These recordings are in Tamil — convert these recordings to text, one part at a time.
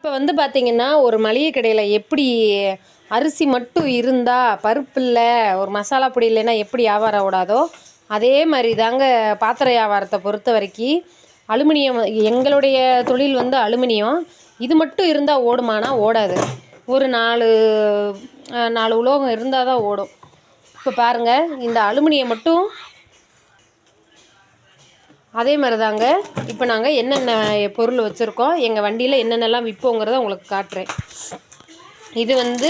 இப்போ வந்து பார்த்தீங்கன்னா ஒரு மளிகை கடையில் எப்படி அரிசி மட்டும் இருந்தால் பருப்பு இல்லை ஒரு மசாலா பொடி இல்லைன்னா எப்படி வியாபாரம் ஓடாதோ அதே மாதிரி தாங்க பாத்திர வியாபாரத்தை பொறுத்த வரைக்கும் அலுமினியம் எங்களுடைய தொழில் வந்து அலுமினியம். இது மட்டும் இருந்தால் ஓடுமானா ஓடாது. ஒரு நாலு நாலு உலோகம் இருந்தால் தான் ஓடும். இப்போ பாருங்கள் இந்த அலுமினியம் மட்டும் அதே மாதிரி தாங்க இப்போ நாங்கள் என்னென்ன பொருள் வச்சுருக்கோம் எங்கள் வண்டியில் என்னென்னலாம் விற்போங்கிறத உங்களுக்கு காட்டுறேன். இது வந்து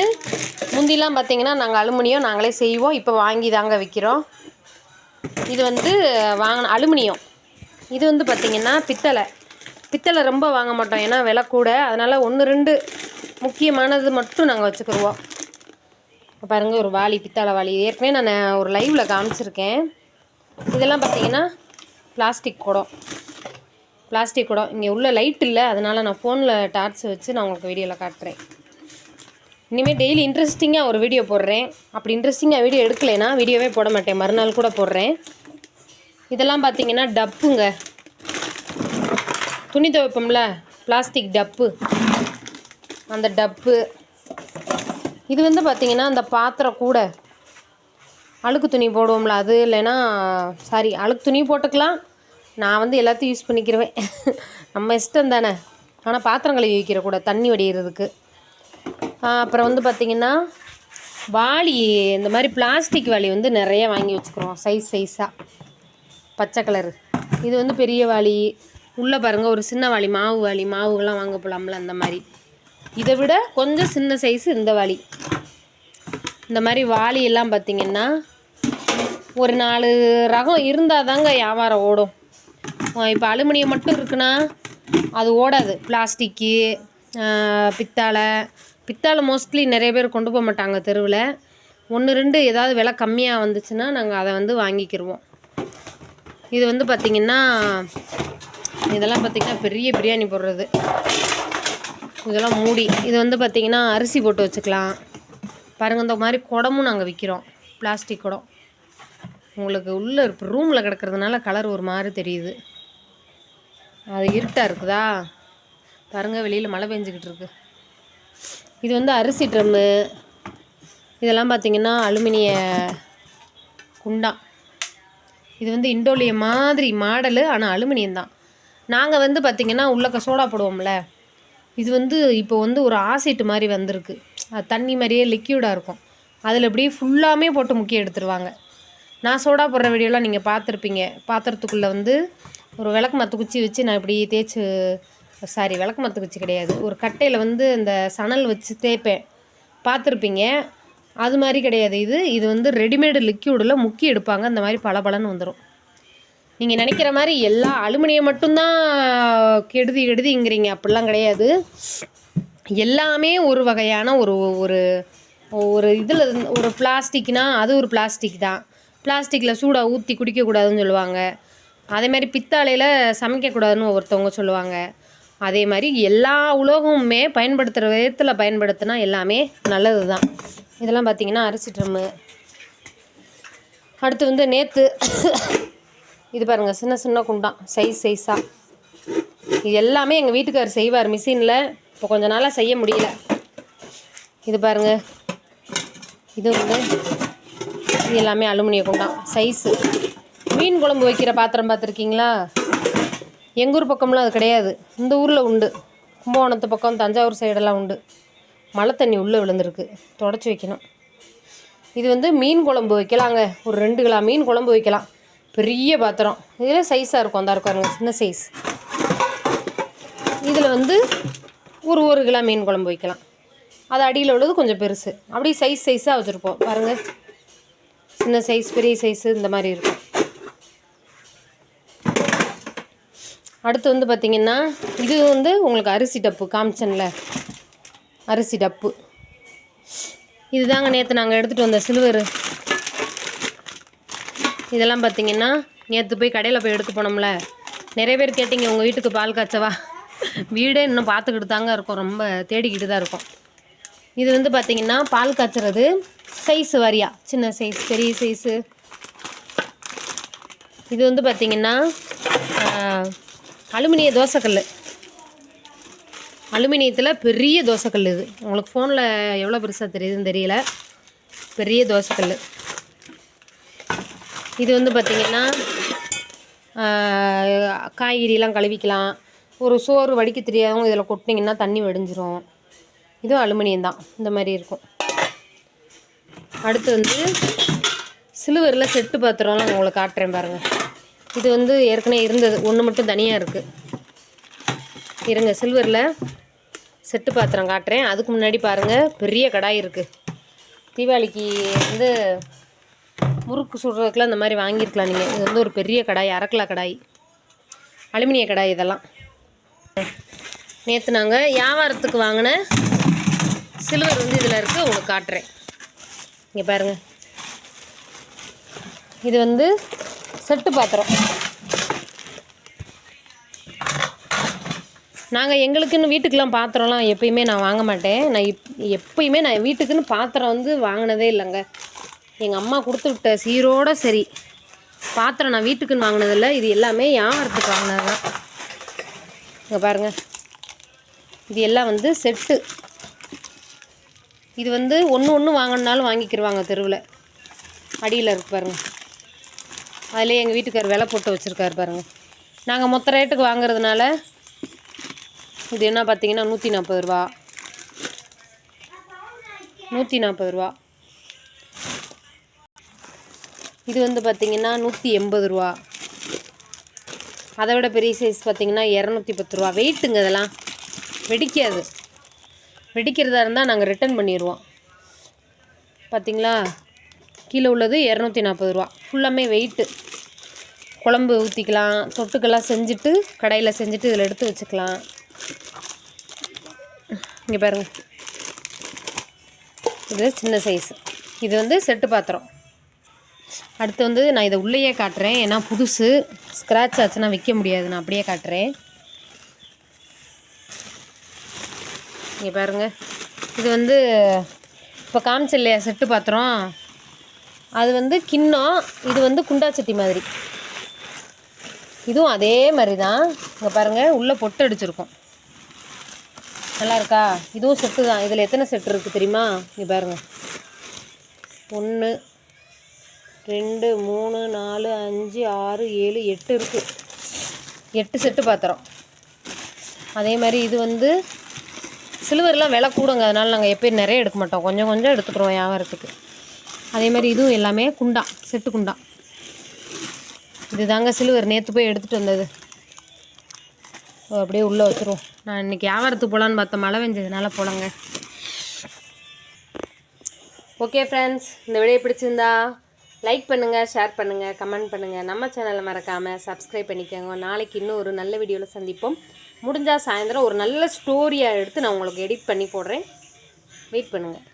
முந்திலாம் பார்த்திங்கன்னா நாங்கள் அலுமினியம் நாங்களே செய்வோம். இப்போ வாங்கி தாங்க விற்கிறோம் இது வந்து வாங்கின அலுமினியம். இது வந்து பார்த்திங்கன்னா பித்தளை. பித்தளை ரொம்ப வாங்க மாட்டோம். ஏன்னா விலை கூட. அதனால் ஒன்று ரெண்டு முக்கியமானது மட்டும் நாங்கள் வச்சுக்கிடுவோம் பாருங்கள் ஒரு வாளி பித்தளை வாளி. ஏற்கனவே நான் ஒரு லைவில் காமிச்சிருக்கேன். இதெல்லாம் பார்த்திங்கன்னா பிளாஸ்டிக் குடம். பிளாஸ்டிக் குடம். இங்கே உள்ள லைட் இல்லை அதனால் நான் ஃபோனில் டார்ச் வச்சு நான் உங்களுக்கு வீடியோவில் காட்டுறேன். இனிமேல் டெய்லி இன்ட்ரெஸ்டிங்காக ஒரு வீடியோ போடுறேன். அப்படி இன்ட்ரெஸ்டிங்காக வீடியோ எடுக்கலைன்னா வீடியோவே போட மாட்டேன். மறுநாள் கூட போடுறேன். இதெல்லாம் பார்த்தீங்கன்னா டப்புங்க. துணி துவைப்போம்ல பிளாஸ்டிக் டப்பு. அந்த டப்பு. இது வந்து பார்த்திங்கன்னா அந்த பாத்திரம் கூட. அழுக்கு துணி போடுவோம்ல அது இல்லைன்னா சாரி அழுக்கு துணி போட்டுக்கலாம். நான் வந்து எல்லாத்தையும் யூஸ் பண்ணிக்கிறவேன் நம்ம இஷ்டம் தானே. ஆனால் பாத்திரம் கழுவி வைக்கிற கூட தண்ணி வடிகிறதுக்கு. அப்புறம் வந்து பார்த்திங்கன்னா வாளி இந்த மாதிரி பிளாஸ்டிக் வாளி வந்து நிறைய வாங்கி வச்சுக்கிறோம் சைஸ் சைஸாக பச்சை கலரு இது வந்து பெரிய வாளி. உள்ளே பாருங்கள் ஒரு சின்ன வாளி மாவு வாளி மாவுகள்லாம் வாங்க போகலாம்ல அந்த மாதிரி. இதை விட கொஞ்சம் சின்ன சைஸு இந்த வாளி. இந்த மாதிரி வாளியெல்லாம் பார்த்திங்கன்னா ஒரு நாலு ரகம் இருந்தால் தாங்க வியாபாரம் ஓடும். இப்போ அலுமினியம் மட்டும் இருக்குன்னா அது ஓடாது. பிளாஸ்டிக்கு பித்தாழை பித்தாழை மோஸ்ட்லி நிறைய பேர் கொண்டு போக மாட்டாங்க தெருவில். ஒன்று ரெண்டு ஏதாவது விலை கம்மியாக வந்துச்சுன்னா நாங்கள் அதை வந்து வாங்கிக்கிருவோம். இது வந்து பார்த்திங்கன்னா இதெல்லாம் பார்த்திங்கன்னா பெரிய பிரியாணி போடுறது. இதெல்லாம் மூடி. இது வந்து பார்த்திங்கன்னா அரிசி போட்டு வச்சுக்கலாம். பாருங்கள் இந்த மாதிரி குடமும் நாங்கள் விற்கிறோம் பிளாஸ்டிக் குடம். உங்களுக்கு உள்ளே ரூமில் கிடக்கிறதுனால கலர் ஒரு மாதிரி தெரியுது. அது இருட்டாக இருக்குதா? பாருங்கள் வெளியில் மழை பெஞ்சிக்கிட்டு இருக்கு. இது வந்து அரிசி ட்ரம்மு இதெல்லாம் பார்த்திங்கன்னா அலுமினிய குண்டா. இது வந்து இண்டோலிய மாதிரி மாடலு ஆனால் அலுமினியம் தான். நாங்கள் வந்து பார்த்திங்கன்னா உள்ளக்க சோடா போடுவோம்ல. இது வந்து இப்போ வந்து ஒரு ஆசிட் மாதிரி வந்திருக்கு. தண்ணி மாதிரியே லிக்யூடாக இருக்கும். அதில் அப்படியே ஃபுல்லாமே போட்டு முக்கிய எடுத்துருவாங்க. நான் சோடா போடுற வீடியோலாம் நீங்கள் பார்த்துருப்பீங்க. பாத்திரத்துக்குள்ளே வந்து ஒரு விளக்கு மத்து குச்சி வச்சு நான் இப்படி தேய்ச்சி சாரி விளக்கு மத்து குச்சி கிடையாது. ஒரு கட்டையில் வந்து இந்த சணல் வச்சு தேய்ப்பேன். பார்த்துருப்பீங்க? அது மாதிரி கிடையாது இது. இது வந்து ரெடிமேடு லிக்யூடில் முக்கி எடுப்பாங்க. அந்த மாதிரி பளபளன்னு வந்துடும் நீங்கள் நினைக்கிற மாதிரி எல்லா அலுமினியம் மட்டும்தான் கெடுதி கெடுதிங்கிறீங்க. அப்படிலாம் கிடையாது. எல்லாமே ஒரு வகையான ஒரு ஒரு ஒரு இதில் ஒரு பிளாஸ்டிக்னா அது ஒரு பிளாஸ்டிக் தான். பிளாஸ்டிக்கில் சூடாக ஊற்றி குடிக்கக்கூடாதுன்னு சொல்லுவாங்க. அதே மாதிரி பித்தாலையில் சமைக்கக்கூடாதுன்னு ஒருத்தவங்க சொல்லுவாங்க. அதே மாதிரி எல்லா உலோகமுமே பயன்படுத்துகிற விதத்தில் பயன்படுத்தினா எல்லாமே நல்லது தான். இதெல்லாம் பார்த்திங்கன்னா அரிசி ட்ரம்மு. அடுத்து வந்து நேற்று இது பாருங்கள் சின்ன சின்ன குண்டான் சைஸ் சைஸாக இது எல்லாமே எங்கள் வீட்டுக்கார் செய்வார் மிஷினில். இப்போ கொஞ்ச நாளாக செய்ய முடியல. இது பாருங்கள் இது வந்து இது எல்லாமே அலுமினிய குண்டான் சைஸு மீன் குழம்பு வைக்கிற பாத்திரம் பார்த்துருக்கீங்களா? எங்கள் ஊர் பக்கம்லாம் அது கிடையாது. இந்த ஊரில் உண்டு. கும்பகோணத்து பக்கம் தஞ்சாவூர் சைடெல்லாம் உண்டு. மழை தண்ணி உள்ளே விழுந்திருக்கு. தொடச்சி வைக்கணும். இது வந்து மீன் குழம்பு வைக்கலாங்க. ஒரு ரெண்டு கிலோ மீன் குழம்பு வைக்கலாம். பெரிய பாத்திரம். இதில் சைஸாக இருக்கும். அந்த இருக்காருங்க சின்ன சைஸ் இதில் வந்து ஒரு ஒரு கிலோ மீன் குழம்பு வைக்கலாம். அது அடியில் உள்ளது கொஞ்சம் பெருசு. அப்படி சைஸ் சைஸாக வச்சுருப்போம். பாருங்கள் சின்ன சைஸ் பெரிய சைஸு இந்த மாதிரி இருக்கும். அடுத்து வந்து பார்த்திங்கன்னா இது வந்து உங்களுக்கு அரிசி டப்பு காமிச்சன்ல. அரிசி டப்பு. இதுதாங்க நேற்று நாங்கள் எடுத்துகிட்டு வந்த சில்வர். இதெல்லாம் பார்த்தீங்கன்னா நேற்று போய் கடையில் போய் எடுக்க போனோம்ல. நிறைய பேர் கேட்டிங்க உங்கள் வீட்டுக்கு பால் காய்ச்சவா? வீடே இன்னும் பார்த்துக்கிட்டு தாங்க இருக்கும். ரொம்ப தேடிக்கிட்டு தான் இருக்கும். இது வந்து பார்த்திங்கன்னா பால் காய்ச்சறது சைஸ் வரியா? சின்ன சைஸ் பெரிய சைஸு? இது வந்து பார்த்திங்கன்னா அலுமினிய தோசைக்கல். அலுமினியத்தில் பெரிய தோசைக்கல் இது. உங்களுக்கு ஃபோனில் எவ்வளோ பெருசாக தெரியுதுன்னு தெரியல. பெரிய தோசைக்கல். இது வந்து பார்த்திங்கன்னா காய்கறிலாம் கழுவிக்கலாம். ஒரு சோறு வடிக்க தெரியாதவங்க இதில் கொட்டினீங்கன்னா தண்ணி வடிஞ்சிரும். இதுவும் அலுமினியம் தான். இந்த மாதிரி இருக்கும். அடுத்து வந்து சிலுவரில் செட்டு பாத்திரம்லாம் நான் உங்களுக்கு காட்டுறேன் பாருங்கள் இது வந்து ஏற்கனவே இருந்தது. ஒன்று மட்டும் தனியாக இருக்குது இருங்க சில்வரில் செட்டு பாத்திரம் காட்டுறேன். அதுக்கு முன்னாடி பாருங்கள் பெரிய கடாய் இருக்குது தீபாவளிக்கு வந்து முறுக்கு சுடுறதுக்குலாம் இந்த மாதிரி வாங்கியிருக்கலாம் நீங்கள் இது வந்து ஒரு பெரிய கடாய் அரக்கலா கடாய். அலுமினிய கடாய் இதெல்லாம். நேற்று நாங்கள் வியாபாரத்துக்கு வாங்கின சில்வர் வந்து இதில் இருக்குது உங்களுக்கு காட்டுறேன். இங்கே பாருங்கள் இது வந்து செட்டு பாத்திரம். நாங்கள் எங்களுக்குன்னு வீட்டுக்கெலாம் பாத்திரம்லாம் எப்பயுமே நான் வாங்க மாட்டேன். நான் இப் எப்பயுமே நான் வீட்டுக்குன்னு பாத்திரம் வந்து வாங்கினதே இல்லைங்க. எங்கள் அம்மா கொடுத்து விட்ட சீரோட சரி. பாத்திரம் நான் வீட்டுக்குன்னு வாங்கினதில்ல இது எல்லாமே வியாபாரத்துக்கு வாங்கினது தான் இங்கே பாருங்கள் இது எல்லாம் வந்து செட்டு. இது வந்து ஒன்று ஒன்று வாங்கினாலும் வாங்கிக்கிருவாங்க தெருவில். அடியில் இருக்கு பாருங்கள் அதிலே எங்கள் வீட்டுக்கார் விலை போட்டு வச்சுருக்காரு பாருங்கள் நாங்கள் மொத்த ரேட்டுக்கு வாங்குறதுனால இது என்ன பார்த்தீங்கன்னா நூற்றி நாற்பது ரூபா. நூற்றி நாற்பது ரூபா. இது வந்து பார்த்தீங்கன்னா நூற்றி எண்பது ரூபா. அதை விட பெரிய சைஸ் பார்த்தீங்கன்னா இரநூத்தி பத்து ரூபா. வெயிட்டுங்க இதெல்லாம். வெடிக்காது. வெடிக்கிறதா இருந்தால் நாங்கள் ரிட்டர்ன் பண்ணிடுவோம் பார்த்தீங்களா கீழே உள்ளது இரநூத்தி நாற்பது ரூபா. ஃபுல்லாமே வெயிட்டு குழம்பு ஊற்றிக்கலாம் தொட்டுக்கெல்லாம் செஞ்சுட்டு கடையில் செஞ்சுட்டு இதில் எடுத்து வச்சுக்கலாம். இங்கே பாருங்க. இது சின்ன சைஸ் இது வந்து செட்டு பாத்திரம். அடுத்து வந்து நான் இதை உள்ளேயே காட்டுறேன். ஏன்னா புதுசு. ஸ்க்ராட்ச் ஆச்சுன்னா விற்க முடியாது. நான் அப்படியே காட்டுறேன். இங்கே பாருங்க. இது வந்து இப்போ காமிச்ச இல்லையா செட்டு பாத்திரம்? அது வந்து கிண்ணம் இது வந்து குண்டாச்சட்டி மாதிரி. இதுவும் அதே மாதிரி தான் இங்கே பாருங்கள் உள்ளே பொட்டு அடிச்சிருக்கும். நல்லா இருக்கா? இதுவும் செட்டு தான் இதில் எத்தனை செட்டு இருக்குது தெரியுமா? இங்கே பாருங்கள் ஒன்று ரெண்டு மூணு நாலு அஞ்சு ஆறு ஏழு எட்டு இருக்குது எட்டு செட்டு பாத்திரம். அதே மாதிரி இது வந்து சில்வர்லாம் விலை கூடுங்க. அதனால் நாங்கள் எப்பயும் நிறைய எடுக்க மாட்டோம். கொஞ்சம் கொஞ்சம் எடுத்துக்கிறோம் வியாபாரத்துக்கு. அதே மாதிரி இதுவும் எல்லாமே குண்டா செட்டு குண்டா. இது தாங்க சில்வர். நேற்று போய் எடுத்துகிட்டு வந்தது. அப்படியே உள்ளே வச்சுருவோம். நான் இன்றைக்கி வியாபாரத்துக்கு போகலான்னு பார்த்தேன். மழை பெஞ்சதுனால போலங்க. ஓகே ஃப்ரெண்ட்ஸ் இந்த வீடியோ பிடிச்சிருந்தா லைக் பண்ணுங்கள் ஷேர் பண்ணுங்கள் கமெண்ட் பண்ணுங்கள் நம்ம சேனலை மறக்காமல் சப்ஸ்கிரைப் பண்ணிக்கோங்க. நாளைக்கு இன்னும் ஒரு நல்ல வீடியோவில் சந்திப்போம். முடிஞ்சால் சாயந்தரம் ஒரு நல்ல ஸ்டோரியாக எடுத்து நான் உங்களுக்கு எடிட் பண்ணி போடுறேன். வெயிட் பண்ணுங்கள்